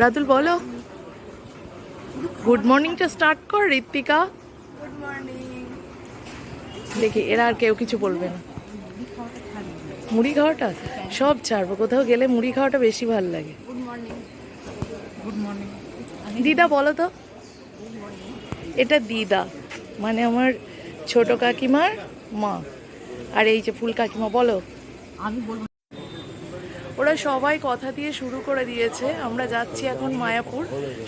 রাতুল বলো। Good মর্নিংটা start কর Ritwika. Good morning দেখি এরা আর কেউ কিছু বলবে না। মুড়ি খাওয়াটা সব ছাড়বো কোথাও গেলে মুড়ি খাওয়াটা বেশি ভালো লাগে। গুড মর্নিং গুড মর্নিং দিদা বলো তো। এটা দিদা মানে আমার ছোট কাকিমার মা। আর এই যে ফুল কাকিমা বলো। আমি বলব ওরা সবাই কথা দিয়ে শুরু করে দিয়েছে। আমরা যাচ্ছি এখন মায়াপুর।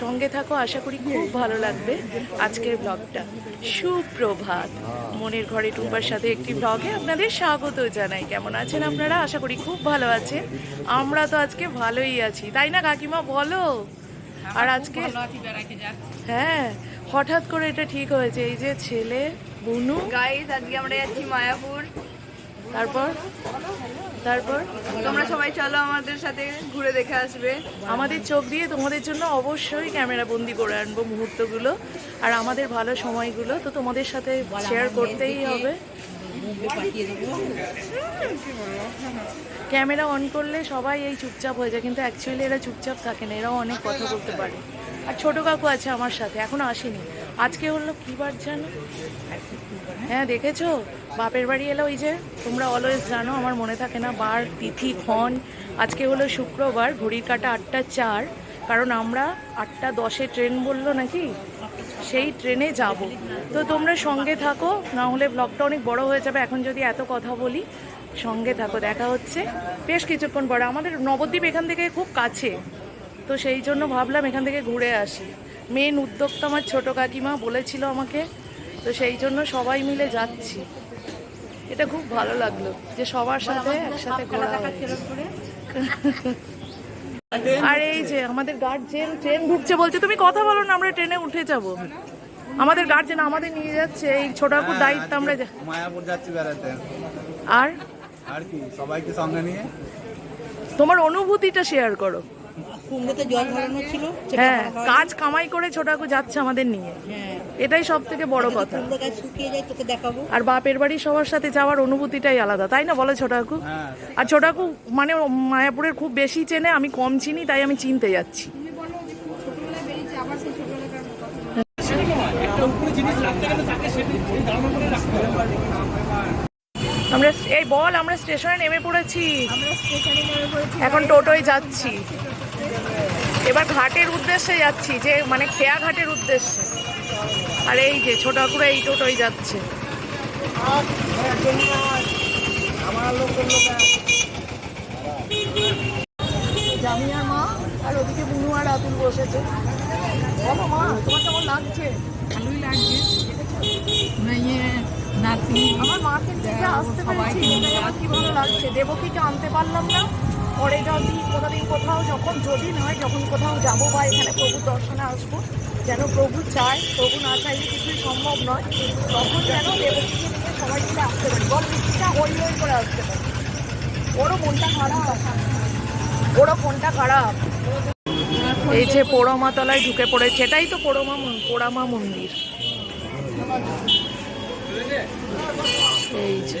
সঙ্গে থাকো আশা করি খুব ভালো লাগবে আজকের ব্লগটা সুপ্রভাত। মনের ঘরে টুম্পার সাথে একটি ব্লগে আপনাদের স্বাগত জানাই। কেমন আছেন আপনারা? আশা করি খুব ভালো আছেন। আমরা তো আজকে ভালোই আছি। তাই না কাকিমা? বলো। আর আজকে হ্যাঁ হঠাৎ করে এটা ঠিক হয়েছে। এই যে ছেলে বুনু। গাইস আজকে আমরা যাচ্ছি মায়াপুর। তারপর? তারপর? তোমরা সবাই চলো আমাদের সাথে ঘুরে দেখে আসবে। আমাদের চোখ দিয়ে তোমাদের জন্য অবশ্যই ক্যামেরা বন্দি করে আনব মুহূর্তগুলো। আর আমাদের ভালো সময়গুলো তো তোমাদের সাথে শেয়ার করতেই হবে। ক্যামেরা অন করলে সবাই এই চুপচাপ হয়ে যায়, কিন্তু অ্যাকচুয়ালি এরা চুপচাপ থাকে না, এরাও অনেক কথা বলতে পারে। আর ছোট কাকু আছে আমার সাথে, এখনও আসেনি। আজকে হলো কী বার জানো? হ্যাঁ দেখেছ? বাপের বাড়ি এলো ওই যে, তোমরা অলওয়েজ জানো, আমার মনে থাকে না বার, তিথি, ক্ষণ। আজকে হলো শুক্রবার, ঘড়ির কাটা আটটা চার। কারণ আমরা আটটা দশে ট্রেন বলল নাকি? সেই ট্রেনে যাব। তো তোমরা সঙ্গে থাকো, না হলে ব্লগটা অনেক বড় হয়ে যাবে। এখন যদি এত কথা বলি, সঙ্গে থাকো, দেখা হচ্ছে। বেশ কিছুক্ষণ পরে, আমাদের নবদ্বীপ এখান থেকে খুব কাছে। তো সেই জন্য ভাবলাম এখান থেকে ঘুরে আসি। মেন উদ্যোক্তা আমার ছোটো কাকিমা বলেছিল আমাকে। তো সেই জন্য সবাই মিলে যাচ্ছি। এটা খুব ভালো লাগল যে সবার সাথে একসাথে ঘোরা আর এই যে আমাদের গার্জেন ট্রেন ঢুকছে বলছে তুমি কথা বলো না আমরা ট্রেনে উঠে যাব। আমাদের গার্জেন আমাদের নিয়ে যাচ্ছে এই ছোটাকুর দায়িত্ব আমরা মায়াপুর যাচ্ছি বেড়াতে। আর? আর কি সবাইকে সঙ্গে নিয়ে? তোমার অনুভূতিটা শেয়ার করো। কুমড়োতে জল ভরানো ছিল হ্যাঁ কাজ কামাই করে ছোটাকু যাচ্ছে আমাদের নিয়ে। হ্যাঁ। এটাই সব থেকে বড় কথা। কুমড়ো গাছ শুকিয়ে যায় তোকে দেখাবো। আর বাপের বাড়ি সবার সাথে যাওয়ার অনুভূতিটাই আলাদা তাই না বলো ছোটাকু? হ্যাঁ আর ছোটাকু মানে মায়াপুরের খুব বেশি চেনে আমি কম চিনি তাই আমি চিনতে যাচ্ছি। আমরা এই বল আমরা স্টেশনে নেমে পড়েছি। আমরা স্টেশনে নেমে পড়েছি। এখন টোটোয় যাচ্ছি। এবার ঘাটের উদ্দেশ্যে যাচ্ছি যে মানে খেয়া ঘাটের উদ্দেশ্যে। আর এই যে ছোটাকুরা এই টোটোয় যাচ্ছে। জামিয়ার মা আর ওদিকে বুনু আর আতুল বসেছে। বলো মা তোমার কেমন লাগছে? ভালোই লাগছে। না ইয়ে আমার মাকে আসতে পেরেছি আমার কি ভালো লাগছে? দেবকীকে আনতে পারলাম না। পরে যদি কোনোদিন কোথাও, যখন যদি নয় যখন কোথাও যাব বা এখানে প্রভুর দর্শনে আসব। যেন প্রভু চায়, প্রভু না চাইলে কিছুই সম্ভব নয়। তখন যেন দেবকীকে সবাই মিলে আসতে পারি। বল বৃষ্টিটা হই হই করে আসতে পারি। ওরও মনটা খারাপ। ওরও ফোনটা খারাপ। এই যে পোড়ামাতলায় ঢুকে পড়েছে, এটাই তো পোড়ামা পোড়ামা মন্দির। এই যে।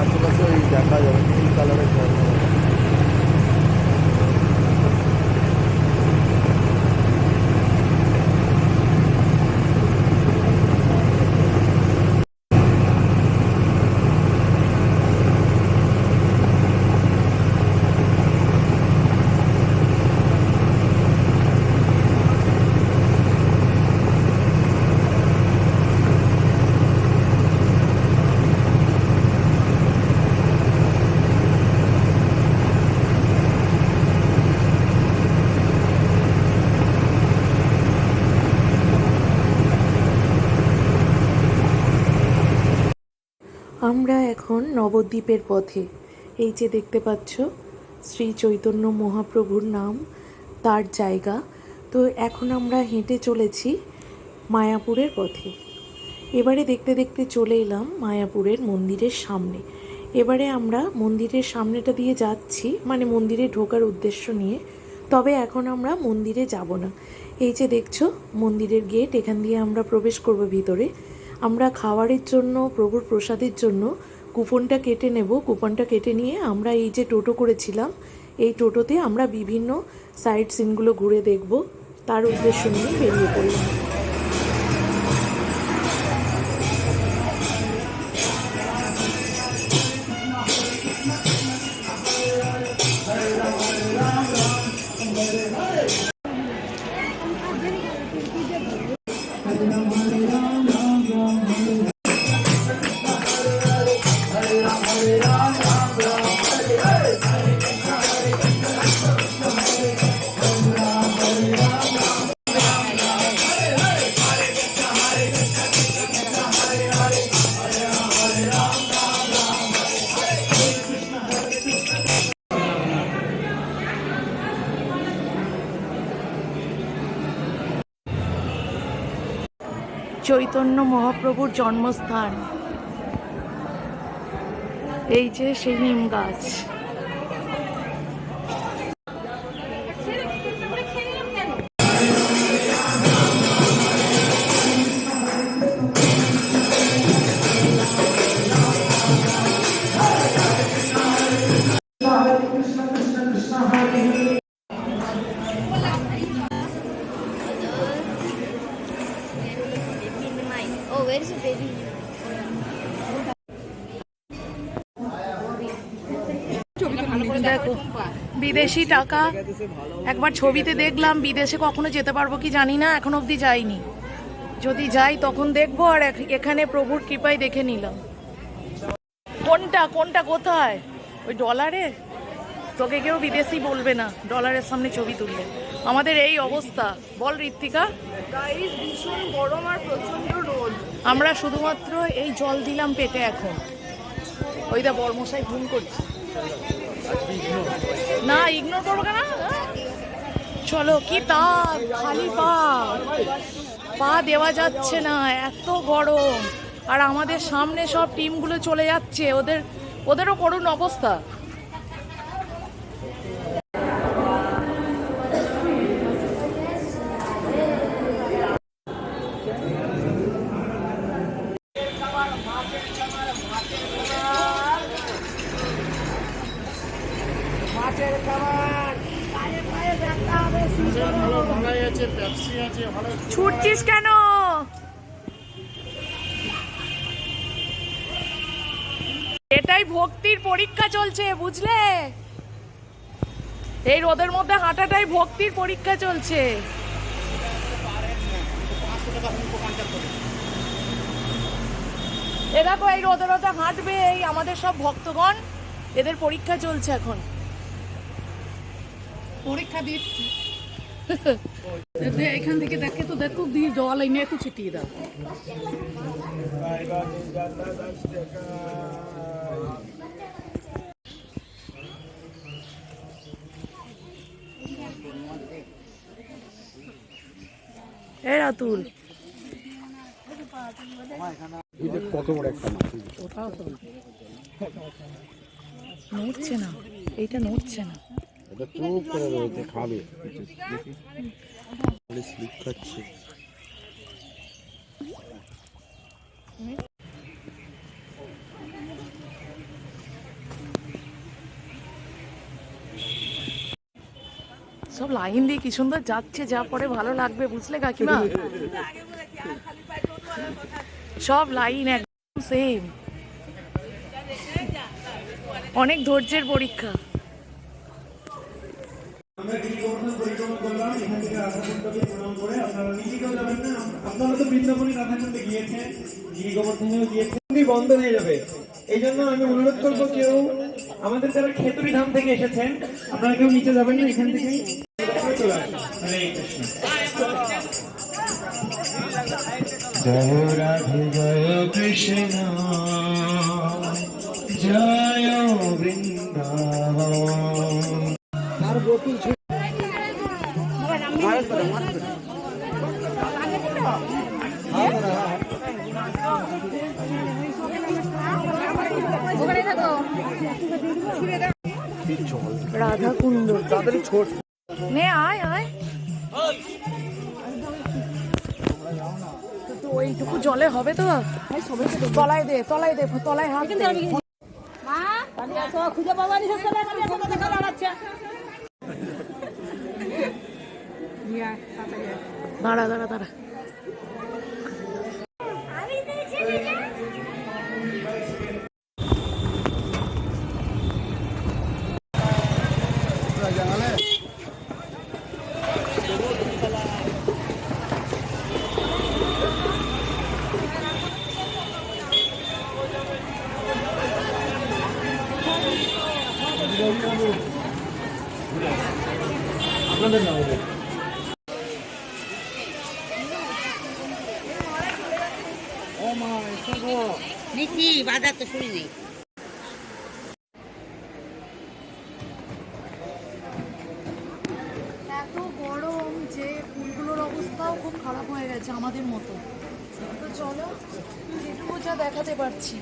আশেপাশে ওই দেখা যাবে নীল কালারের ঝর্ণা আমরা এখন নবদ্বীপের পথে। এই যে দেখতে পাচ্ছ, শ্রী চৈতন্য মহাপ্রভুর নাম, তার জায়গা। তো এখন আমরা হেঁটে চলেছি মায়াপুরের পথে। এবারে দেখতে দেখতে চলে এলাম মায়াপুরের মন্দিরের সামনে। এবারে আমরা মন্দিরের সামনেটা দিয়ে যাচ্ছি মানে মন্দিরে ঢোকার উদ্দেশ্য নিয়ে। তবে এখন আমরা মন্দিরে যাব না। এই যে দেখছ, মন্দিরের গেট, এখান দিয়ে আমরা প্রবেশ করব ভিতরে। আমরা খাওয়ারের জন্য প্রভুর প্রসাদের জন্য কুপনটা কেটে নেব। কুপনটা কেটে নিয়ে আমরা এই যে টোটো করেছিলাম, এই টোটোতে আমরা বিভিন্ন সাইট সিনগুলো ঘুরে দেখব। তার উদ্দেশ্য নিয়ে বেরিয়ে পড়লাম। চৈতন্য মহাপ্রভুর জন্মস্থান। এই যে সেই নিম গাছ বিদেশি টাকা একবার ছবিতে দেখলাম বিদেশে কখনো যেতে পারব কি জানি না এখন অবধি যাইনি। যদি যাই তখন দেখব আর এখানে প্রভুর কৃপায় দেখে নিলাম। কোনটা কোনটা কোথায়? ওই ডলারে? তোকে কেউ বিদেশি বলবে না ডলারের সামনে ছবি তুললে। আমাদের এই অবস্থা। বল ঋত্বিকা। ভীষণ গরম আর প্রচণ্ড রোদ। আমরা শুধুমাত্র এই জল দিলাম পেটে এখন। ওই দা বর্মশাই ফোন করছে। না ইগনোর করব চলো, কি তাপ খালি পা। পা দেওয়া যাচ্ছে না, এত গরম। আর আমাদের সামনে সব টিমগুলো চলে যাচ্ছে, ওদের ওদেরও করুন অবস্থা। পরীক্ষা চলছে, বুঝলে? এই রোদের মধ্যে হাঁটাটাই ভক্তির পরীক্ষা চলছে। এ দেখো, এই রোদে রোদে হাঁটবে এই আমাদের সব ভক্তগণ। এদের পরীক্ষা চলছে এখন। পরীক্ষা দিচ্ছি। এখান থেকে দেখে তো দেখো, দিয়ে জল এনে একটু ছিটিয়ে দাও। এ রাতুল। নড়ছে না এইটা নড়ছে না। এটা চুপ করে রয়েছে খাবে। স্লিপ খাচ্ছে সব লাইন দিয়ে কি সুন্দর যাচ্ছে যা পরে ভালো লাগবে বুঝলে কাকিমা? সব লাইন একদম সেম অনেক ধৈর্যের পরীক্ষা। বন্ধ হয়ে যাবে। এই জন্য আমি অনুরোধ করব কেউ আমাদের যারা খেতুরি ধাম থেকে এসেছেন আপনারা কেউ নিচে যাবেন না এখান থেকেই। আসুন হরে কৃষ্ণ জয় রাধে জয় কৃষ্ণ জয় বৃন্দাবন রাধা কুণ্ড নে আয় আয় তো- ওইটুকু জলে হবে তো? তলায় দে তলায় দে তলায় হাত দে। দাঁড়া দাঁড়া দাঁড়া। নিচ্ছি বাজার তো শুনি এত গরম যে ফুলগুলোর অবস্থাও খুব খারাপ হয়ে গেছে আমাদের মতো। তো চলো, যেটুকু যা দেখাতে পারছি।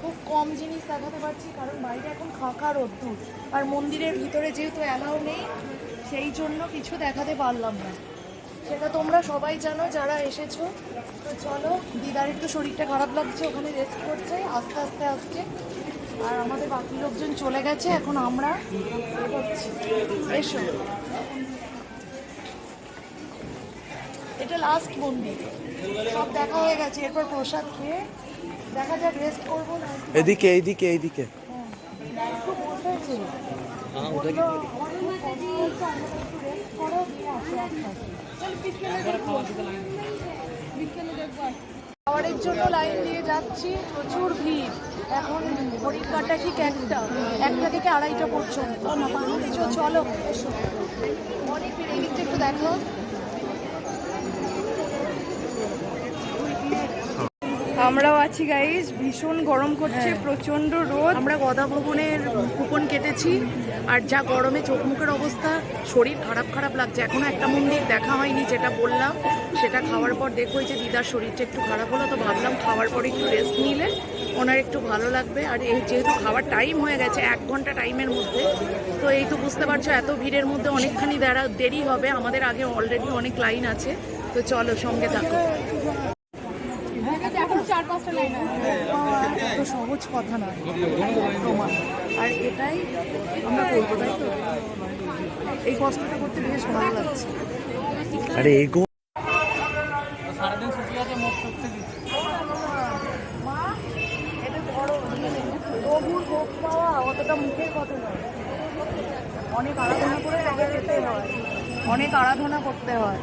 খুব কম জিনিস দেখাতে পারছি, কারণ বাইরে এখন ফাঁকা রোদ্দুর। আর মন্দিরের ভিতরে যেহেতু অ্যালাউ নেই, সেই জন্য কিছু দেখাতে পারলাম না। সেটা তোমরা সবাই জানো যারা এসেছ। তো চলো দিদার একটু শরীরটা খারাপ লাগছে ওখানে রেস্ট করছে আস্তে আস্তে আসছে। আর আমাদের বাকি লোকজন চলে গেছে এখন আমরা এসো। এটা লাস্ট মন্দির। সব দেখা হয়ে গেছে এরপর প্রসাদ খেয়ে। দেখা যাক রেস্ট করব না একটু। এদিকে এইদিকে এইদিকে একটু rest করো, খাবারের জন্য লাইন দিয়ে যাচ্ছি, প্রচুর ভিড়। এখন ঘড়ির ঠিক একটা একটা থেকে আড়াইটা পর্যন্ত। চলো, অনেক ভিড় একটু দেখো। আমরাও আছি গাইস ভীষণ গরম করছে প্রচণ্ড রোদ। আমরা গদা ভবনের কুপন কেটেছি আর যা গরমে চোখ মুখের অবস্থা শরীর খারাপ খারাপ লাগছে। এখনও একটা মন্দির দেখা হয়নি যেটা বললাম। সেটা খাওয়ার পর দেখো যে দিদার শরীরটা একটু খারাপ হলো তো ভাবলাম খাওয়ার পর একটু রেস্ট নিলে ওনার একটু ভালো লাগবে। আর এই যেহেতু খাওয়ার টাইম হয়ে গেছে এক ঘণ্টা টাইমের মধ্যে তো এই তো বুঝতে পারছ এত ভিড়ের মধ্যে অনেকখানি দেরি হবে। আমাদের আগে অলরেডি অনেক লাইন আছে। তো চলো সঙ্গে থাকো। পাওয়া এত সহজ কথা নয় প্রমাণ। আর এটাই আমরা করব তাই তো? এই কষ্টটা করতে বেশ ভালো লাগছে। আরে এগো মা এটা বড় প্রভুর ভোগ পাওয়া অতটা মুখের কথা নয় অনেক আরাধনা করে আগে যেতে হয়। অনেক আরাধনা করতে হয়।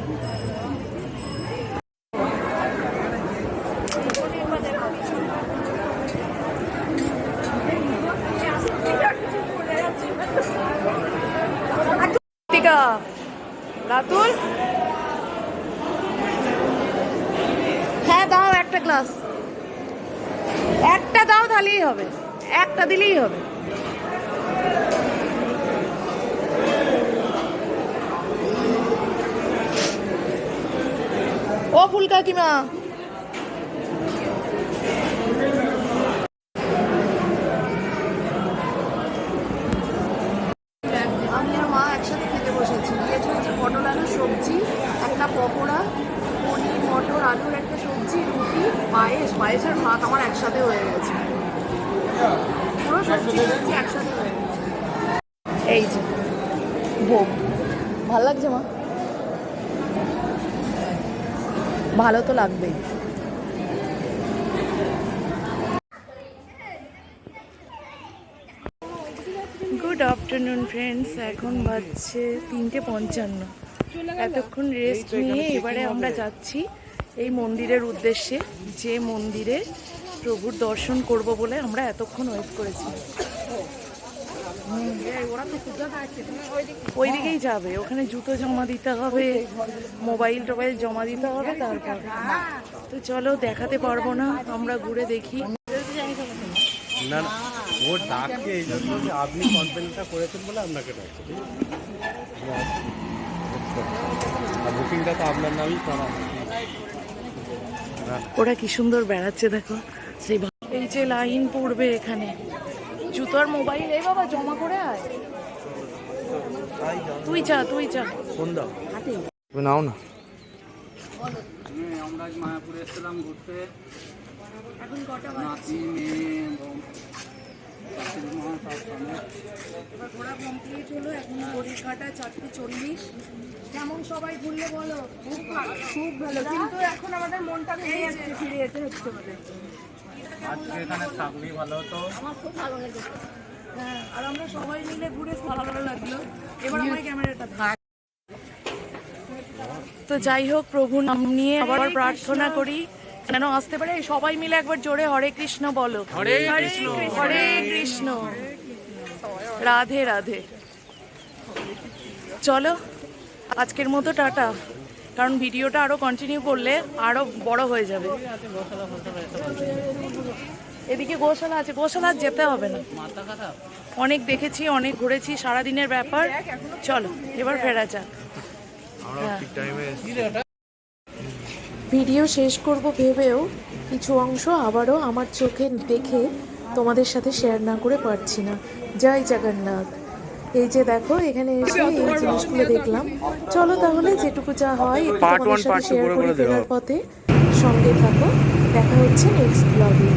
টিকা রাতুল? হ্যাঁ দাও একটা গ্লাস একটা দাও, তাহলেই হবে। একটা দিলেই হবে। ও ফুল কাকিমা আমি আর মা একসাথে খেতে বসেছি দিয়েছে হচ্ছে পটল আলু সবজি একটা পকোড়া, পনির, মটর, আলুর একটা সবজি, রুটি, পায়েস। পায়েসের ভাত আমার একসাথে হয়ে গেছে। পুরো সবজি সবজি একসাথে হয়ে গেছে। এই যে, ভোগ। ভালো লাগছে, মা? ভালো তো লাগবেই। গুড আফটারনুন ফ্রেন্ডস এখন বাজছে তিনটে পঞ্চান্ন। এতক্ষণ রেস্ট নিয়ে এবারে আমরা যাচ্ছি এই মন্দিরের উদ্দেশ্যে। যে মন্দিরে প্রভুর দর্শন করব বলে আমরা এতক্ষণ ওয়েট করেছি। ওই দিকেই যাবে। ওখানে জুতো জমা দিতে হবে মোবাইল টোবাইল জমা দিতে হবে তারপর। তো চলো দেখাতে পারব না আমরা ঘুরে দেখি। না না ও ডাকছে এই জন্য আপনি কমপ্লেনটা করেছেন বলে আপনাকে ডাকছে আর বুকিংটা তো আপনার নামই করা। ওরা কি সুন্দর বেড়াচ্ছে দেখো। সেই এই যে লাইন পড়বে এখানে। জুতো আর মোবাইল এই বাবা জমা করে আয়। তুই যা তুই যা। ফোন দাও নাও না। আমরা আজ মায়াপুরে এসেছিলাম ঘুরতে। এখন কটা নাতি মেয়ে এবার ঘোরা কমপ্লিট হলো এখন ঘড়ির কাটা চারটে চল্লিশ। কেমন সবাই ঘুরলে বলো? খুব ভালো খুব ভালো। কিন্তু এখন আমাদের মনটা ভেঙে যাচ্ছে ফিরে যেতে হচ্ছে বলে আজকে এখানে থাকলেই ভালো হতো হ্যাঁ আর আমরা সবাই মিলে ঘুরে ভালো ভালো লাগল। এবার আমার ক্যামেরাটা থাক তো যাই হোক প্রভু নাম নিয়ে আবার প্রার্থনা করি। যেন আসতে পারে? সবাই মিলে একবার জোরে হরে কৃষ্ণ বলো। হরে কৃষ্ণ। হরে কৃষ্ণ। রাধে রাধে। চলো আজকের মতো টাটা। কারণ ভিডিওটা আরও কন্টিনিউ করলে আরও বড় হয়ে যাবে। এদিকে গোশালা আছে। গোশালা যেতে হবে না। অনেক দেখেছি অনেক ঘুরেছি সারাদিনের ব্যাপার। চলো এবার ফেরা যাক। ভিডিও শেষ করব ভেবেও কিছু অংশ আবারও আমার চোখে দেখে তোমাদের সাথে শেয়ার না করে পারছি না। জয় জগন্নাথ। এই যে দেখো এখানে এসে এই জিনিসগুলো দেখলাম। চলো তাহলে যেটুকু যা হয় একটু তোমাদের সাথে শেয়ার করে ফেরার পথে সঙ্গে থাকো। দেখা হচ্ছে নেক্সট ব্লগে